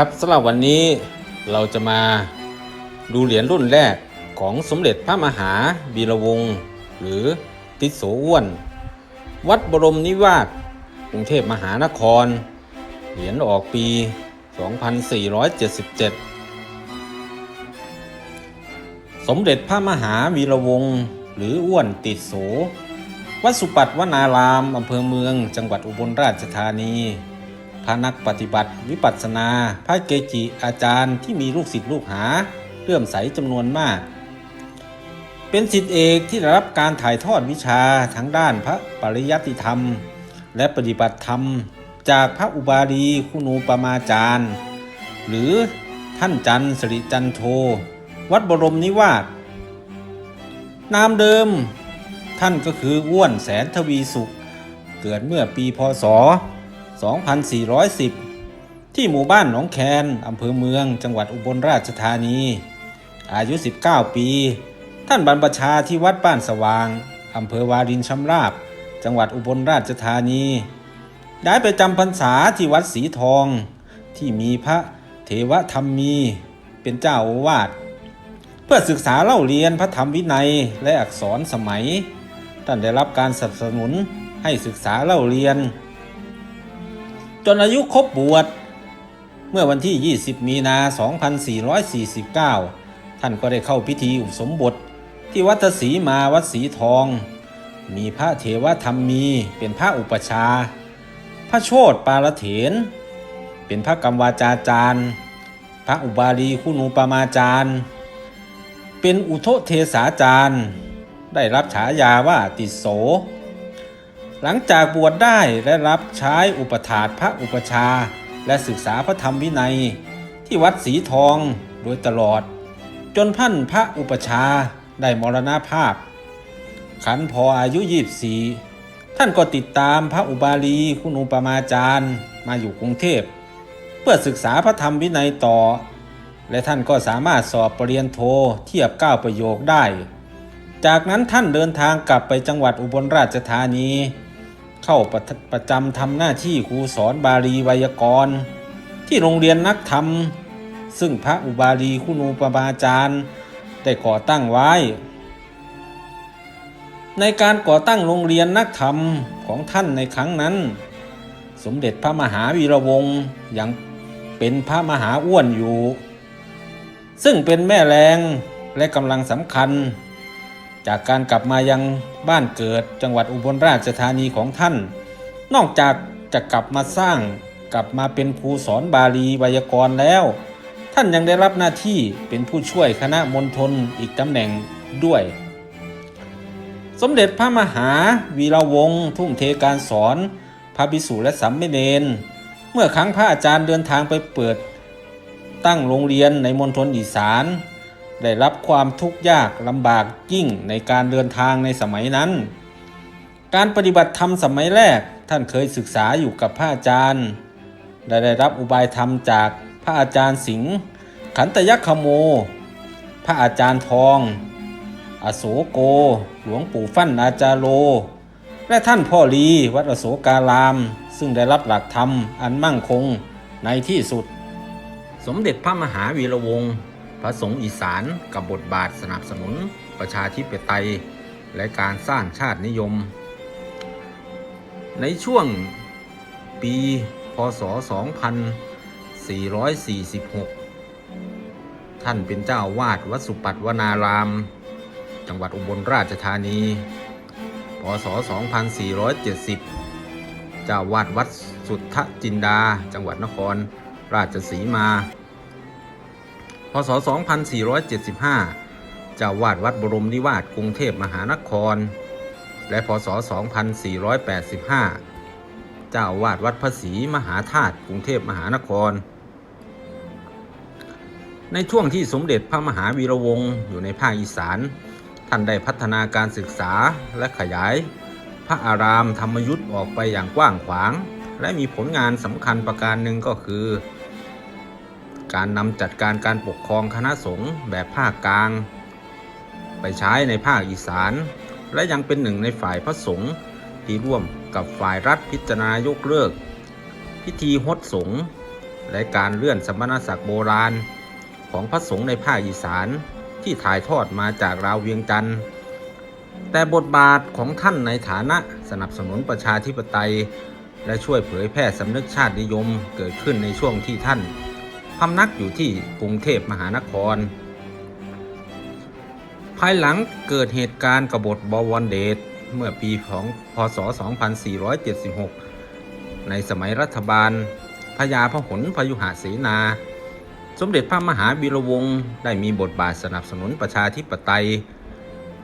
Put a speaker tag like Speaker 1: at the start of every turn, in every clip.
Speaker 1: ครับสำหรับวันนี้เราจะมาดูเหรียญรุ่นแรกของสมเด็จพระมหาบีรวงศ์หรือติสโสอ้วน วัดบรมนิวาสกรุงเทพมหานคร เหรียญออกปี 2477 สมเด็จพระมหาวีรวงศ์หรืออ้วนติดโสวัดสุปัตวนารามอำเภอเมืองจังหวัดอุบลราชธานี พระนักปฏิบัติ วิปัสสนา พระเกจิอาจารย์ที่มีลูกศิษย์ลูกหาเลื่อมใสจำนวนมาก เป็นศิษย์เอกที่ได้รับการถ่ายทอดวิชาทั้งด้านพระปริยัติธรรม และปฏิบัติธรรม จากพระอุบาลีคุณูปมาจารย์ หรือท่านจันสริจันโท วัดบรมนิวาสนามเดิม ท่านก็คืออ้วนแสนทวีสุข เกิดเมื่อปีพศ 2410 ที่หมู่บ้านหนองแคนอำเภอเมือง จังหวัดอุบลราชธานี อายุ 19 ปี ท่านบรรพชาที่วัดบ้านสว่างอำเภอวารินชำราบ จังหวัดอุบลราชธานีได้ไปจำพรรษาที่วัดสีทอง ที่มีพระเทวธรรมมีเป็นเจ้าอาวาสเพื่อศึกษาเล่าเรียนพระธรรมวินัยและอักษรสมัย ท่านได้รับการสนับสนุนให้ศึกษาเล่าเรียน จนอายุครบบวช เมื่อวันที่ 20 มีนา 2449 ท่านก็ได้เข้าพิธีอุปสมบทที่วัดศรีมาวัดสีทอง มีพระเทวธรรมมีเป็นพระอุปชา พระโชตปาลเถน เป็นพระกรรมวาจาจารย์ พระอุบาลีคุณูปมาจารย์ เป็นอุทเทศาจารย์ ได้รับฉายาว่าติโส หลังจากบวชได้และรับใช้อุปถาดพระอุปชา และศึกษาพระธรรมวินัย ที่วัดสีทองโดยตลอด จนพันพระอุปชาได้มรณภาพ ขันพออายุยีบสีท่านก็ติดตามพระอุบาลีคุณอุปมาจารย์มาอยู่กรุงเทพ เพื่อศึกษาพระธรรมวินัยต่อ และท่านก็สามารถสอบปรริญญาโทเทียบเก้าประโยคได้ จากนั้นท่านเดินทางกลับไปจังหวัดอุบลราชธานี เข้าประประจำทำหน้าที่ครูสอนบาลีไวยากรณ์ ที่โรงเรียนนักธรรม ซึ่งพระอุบาลีคุณูปมาจารย์ได้ก่อตั้งไว้ ในการก่อตั้งโรงเรียนนักธรรมของท่านในครั้งนั้น สมเด็จพระมหาวีระวงศ์ยังเป็นพระมหาอ้วนอยู่ ซึ่งเป็นแม่แรงและกำลังสำคัญ จากการกลับมายัง บ้านเกิดจังหวัดอุบลราชธานีของท่าน นอกจากจะกลับมาสร้างกลับมาเป็นครูสอนบาลีไวยากรณ์แล้ว ท่านยังได้รับหน้าที่เป็นผู้ช่วยคณะมณฑลอีกตำแหน่งด้วย สมเด็จพระมหาวีระวงศ์ทุ่มเทการสอน พระภิกษุและสัมมเนนเมื่อครั้งพระอาจารย์เดินทางไปเปิด ตั้งโรงเรียนในมณฑลอีสาน ได้รับความทุกข์ยากลำบากยิ่งในการเดินทางในสมัยนั้น การปฏิบัติธรรมสมัยแรกท่านเคยศึกษาอยู่กับพระอาจารย์และได้รับอุบายธรรมจากพระอาจารย์สิงห์ขันตยัคคโม พระอาจารย์ทอง อโศโก หลวงปู่ฟั่นอาจารโล และท่านพ่อลีวัดอโศการาม ซึ่งได้รับหลักธรรมอันมั่งคงในที่สุด สมเด็จพระมหาวีระวงศ์ พระสงฆ์อีสานกับบทบาทสนับสนุนประชาธิปไตย และการสร้างชาตินิยม ในช่วงปี พศ 2446 ท่านเป็นเจ้าวาดวัดสุปัตวนาราม จังหวัดอุบลราชธานี พศ 2470 เจ้าวาดวัดสุทธจินดา จังหวัดนครราชสีมา ศ 2475 เจ้าวาดวัดบรมนิวาสกรุงเทพมหานคร และพศ 2485 เจ้าวาดวัดพระศรีมหาธาตุกรุงเทพมหานคร ในช่วงที่สมเด็จพระมหาวีระวงศ์อยู่ในภาคอีสาน ท่านได้พัฒนาการศึกษาและขยาย พระอารามธรรมยุทธ์ออกไปอย่างกว้างขวาง และมีผลงานสำคัญประการหนึ่งก็คือ การนำจัดการการปกครองคณะสงฆ์แบบภาคกลาง ไปใช้ในภาคอีสาน และยังเป็นหนึ่งในฝ่ายพระสงฆ์ที่ร่วมกับฝ่ายรัฐพิจารณายกเลิก พิธีฮดสงฆ์และการเลื่อนสมณศักดิ์โบราณ ของพระสงฆ์ในภาคอีสานที่ถ่ายทอดมาจากราวเวียงจันทร์แต่บทบาทของท่านในฐานะสนับสนุนประชาธิปไตย และช่วยเผยแพร่สำนึกชาตินิยมเกิดขึ้นในช่วงที่ท่าน พำนักอยู่ที่กรุงเทพมหานคร ภายหลังเกิดเหตุการณ์กบฏบวรเดชเมื่อปีของพศ 2476 ในสมัยรัฐบาลพญาพหลพยุหเสนา สมเด็จพระมหาวีรวงศ์ได้มีบทบาทสนับสนุนประชาธิปไตย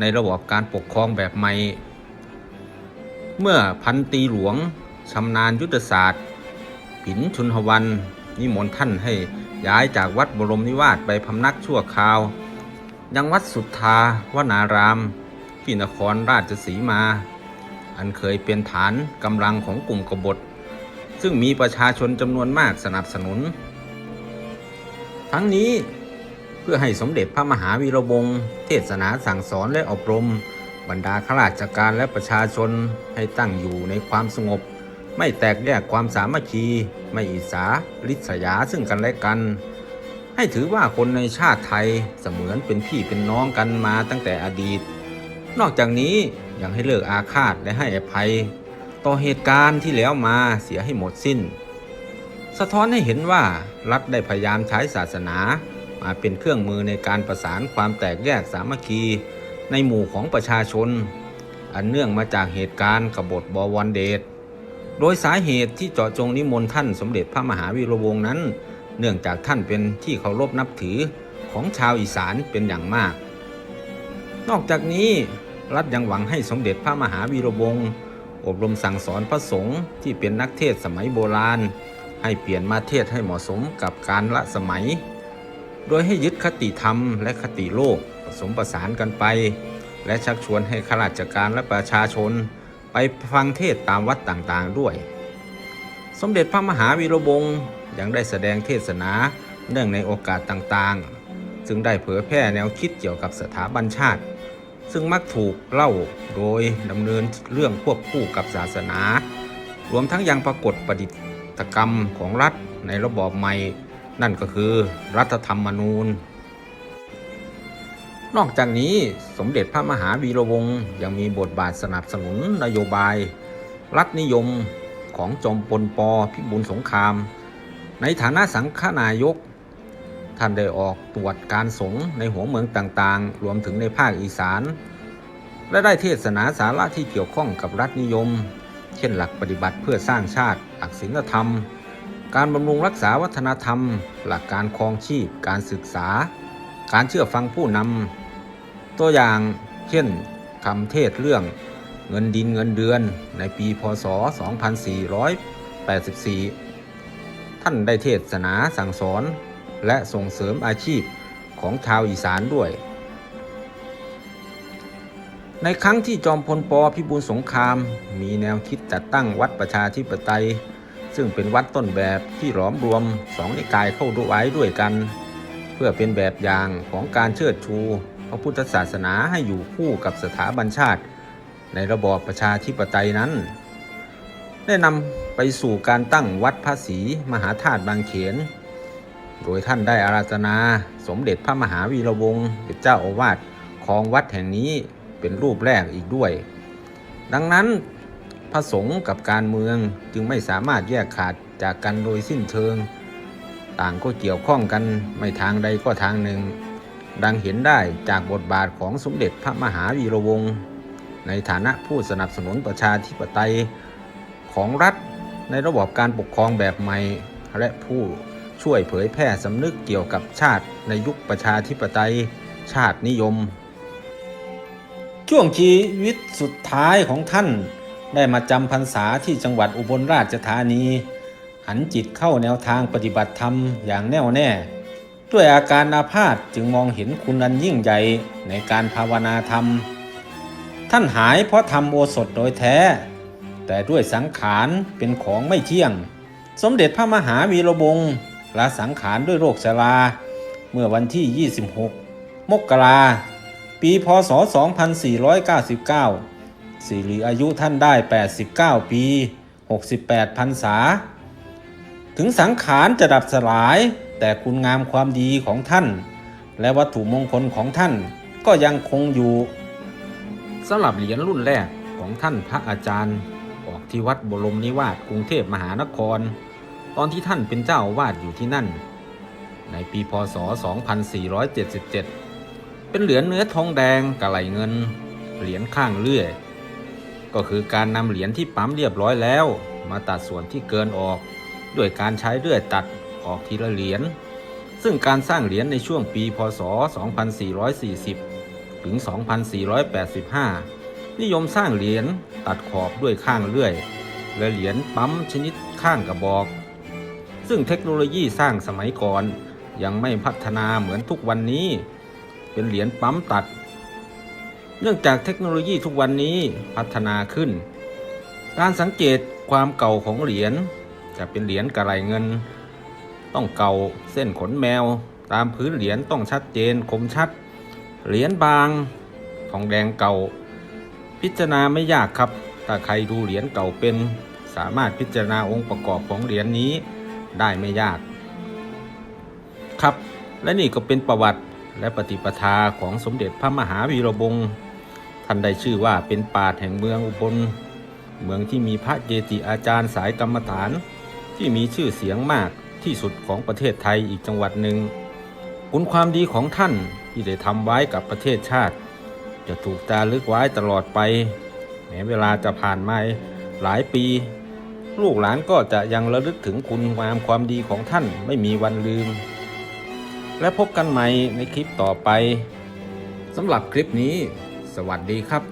Speaker 1: ในระบอบการปกครองแบบใหม่ เมื่อพันตีหลวงชำนาญยุทธศาสตร์ ผินชุนหวัน นิมนต์ท่านให้ย้ายจากวัดบรมนิวาสไปพำนักชั่วคราว ยังวัดสุทธาวนาราม ที่นครราชสีมา อันเคยเป็นฐานกำลังของกลุ่มกบฏ ซึ่งมีประชาชนจำนวนมากสนับสนุน ทั้งนี้เพื่อให้สมเด็จพระมหาวีระวงศ์เทศนาสั่งสอนและอบรม บรรดาข้าราชการและประชาชนให้ตั้งอยู่ในความสงบ ไม่แตกแยกความสามัคคี ไม่อิสาริษยาซึ่งกันและกัน ให้ถือว่าคนในชาติไทยเสมือนเป็นพี่เป็นน้องกันมาตั้งแต่อดีต นอกจากนี้ยังให้เลิกอาฆาตและให้อภัย ต่อเหตุการณ์ที่แล้วมาเสียให้หมดสิ้น สะท้อนให้เห็นว่ารัฐได้พยายามใช้ศาสนา มาเป็นเครื่องมือในการประสานความแตกแยกสามัคคีในหมู่ของประชาชน อันเนื่องมาจากเหตุการณ์กบฏบวรเดช โดยสาเหตุที่เจาะจงนิมนต์ท่านสมเด็จพระมหาวีระวงศ์นั้น เนื่องจากท่านเป็นที่เคารพนับถือของชาวอีสานเป็นอย่างมาก นอกจากนี้รัฐยังหวังให้สมเด็จพระมหาวีระวงศ์อบรมสั่งสอนพระสงฆ์ที่เป็นนักเทศสมัยโบราณ ให้เปลี่ยนมาเทศให้เหมาะสมกับการละสมัย โดยให้ยึดคติธรรมและคติโลกผสมประสานกันไป และชักชวนให้ข้าราชการและประชาชน ไปฟังเทศตามวัดต่างๆด้วย สมเด็จพระมหาวีระวงศ์ยังได้แสดงเทศนาเนื่องในโอกาสต่างๆ ซึ่งได้เผยแพร่แนวคิดเกี่ยวกับสถาบันชาติ ซึ่งมักถูกเล่าโดยดำเนินเรื่องควบคู่กับศาสนา รวมทั้งยังปรากฏประดิษฐกรรมของรัฐในระบอบใหม่ นั่นก็คือรัฐธรรมนูญ นอกจากนี้สมเด็จพระมหาวีระวงศ์ยังมีบทบาทสนับสนุนนโยบาย รัฐนิยมของจอมพลปพิบูลสงคราม ในฐานะสังฆนายก ท่านได้ออกตรวจการสงฆ์ในหัวเมืองต่างๆ รวมถึงในภาคอีสาน และได้เทศนาสาระที่เกี่ยวข้องกับรัฐนิยม เช่นหลักปฏิบัติเพื่อสร้างชาติ หลักศีลธรรม การบำรุงรักษาวัฒนธรรม หลักการครองชีพ การศึกษาการเชื่อฟังผู้นำ ตัวอย่างเช่นคำเทศเรื่องเงินดินเงินเดือนในปีพศ 2484 ท่านได้เทศนาสั่งสอนและส่งเสริมอาชีพของชาวอีสานด้วย ในครั้งที่จอมพลปพิบูลสงครามมีแนวคิดจัดตั้งวัดประชาธิปไตย ซึ่งเป็นวัดต้นแบบที่หลอมรวมสองนิกายเข้าด้วยไว้ด้วยกัน เพื่อเป็นแบบอย่างของการเชิดชู พระพุทธศาสนาให้อยู่คู่กับสถาบันชาติ ในระบอบประชาธิปไตยนั้น ได้นำไปสู่การตั้งวัดพระศรีมหาธาตุบางเขน โดยท่านได้อาราธนาสมเด็จพระมหาวีระวงศ์เป็นเจ้าอาวาสของวัดแห่งนี้เป็นรูปแรกอีกด้วย ดังนั้นพระสงฆ์กับการเมืองจึงไม่สามารถแยกขาดจากกันโดยสิ้นเชิง ต่างก็เกี่ยวข้องกันไม่ทางใดก็ทางหนึ่ง ดังเห็นได้จากบทบาทของสมเด็จพระมหาวีระวงศ์ในฐานะผู้สนับสนุนประชาธิปไตยของรัฐในระบบการปกครองแบบใหม่ และผู้ช่วยเผยแพร่สำนึกเกี่ยวกับชาติในยุคประชาธิปไตยชาตินิยม ช่วงชีวิตสุดท้ายของท่านได้มาจำพรรษาที่จังหวัดอุบลราชธานี หันจิตเข้าแนวทางปฏิบัติธรรมอย่างแน่วแน่ ด้วยอาการอาพาธจึงมองเห็นคุณอันยิ่งใหญ่ในการภาวนาธรรม ท่านหายเพราะทำโอสถโดยแท้ แต่ด้วยสังขารเป็นของไม่เที่ยง สมเด็จพระมหาวีระวงศ์ละสังขารด้วยโรคชรา เมื่อวันที่ 26 มกราปีพศ 2499 สิริอายุท่านได้ 89 ปี 68 พรรษา ถึงสังขารจะดับสลาย แต่คุณงามความดีของท่าน และวัตถุมงคลของท่านก็ยังคงอยู่สำหรับเหรียญรุ่นแรกของท่านพระอาจารย์ ออกที่วัดบรมนิวาสกรุงเทพมหานคร ตอนที่ท่านเป็นเจ้าอาวาดอยู่ที่นั่น ในปีพศ 2477 เป็นเหรียญเนื้อทองแดงกะไหลเงิน เหรียญข้างเลื่อย ก็คือการนำเหรียญที่ปั๊มเรียบร้อยแล้ว มาตัดส่วนที่เกินออก ด้วยการใช้เลื่อยตัด ออกทีละเหรียญ ซึ่งการสร้างเหรียญในช่วงปีพศ 2440 ถึง 2485 นิยมสร้างเหรียญตัดขอบด้วยข้างเลื่อย และเหรียญปั๊มชนิดข้างกระบอก ซึ่งเทคโนโลยีสร้างสมัยก่อนยังไม่พัฒนาเหมือนทุกวันนี้ เป็นเหรียญปั๊มตัด เนื่องจากเทคโนโลยีทุกวันนี้พัฒนาขึ้น การสังเกตความเก่าของเหรียญจะเป็นเหรียญกระไรเงิน ต้องเก่าเส้นขนแมว ตามพื้นเหรียญต้องชัดเจนคมชัด เหรียญบางทองแดงเก่า พิจารณาไม่ยากครับ ถ้าใครดูเหรียญเก่าเป็น สามารถพิจารณาองค์ประกอบของเหรียญนี้ได้ไม่ยาก ครับ และนี่ก็เป็นประวัติและปฏิปทาของสมเด็จพระมหาวีระวงศ์ท่านได้ชื่อว่าเป็นปราแห่งเมืองอุบล เมืองที่มีพระเกจิอาจารย์สายกรรมฐานที่มีชื่อเสียงมาก ที่สุดของประเทศไทยอีกจังหวัดหนึ่งคุณความดีของท่านที่ได้ทำไว้กับประเทศชาติ จะถูกจารึกไว้ตลอดไป แม้เวลาจะผ่านมาหลายปี ลูกหลานก็จะยังระลึกถึงคุณงามความดีของท่านไม่มีวันลืม และพบกันใหม่ในคลิปต่อไปสำหรับคลิปนี้ สวัสดีครับ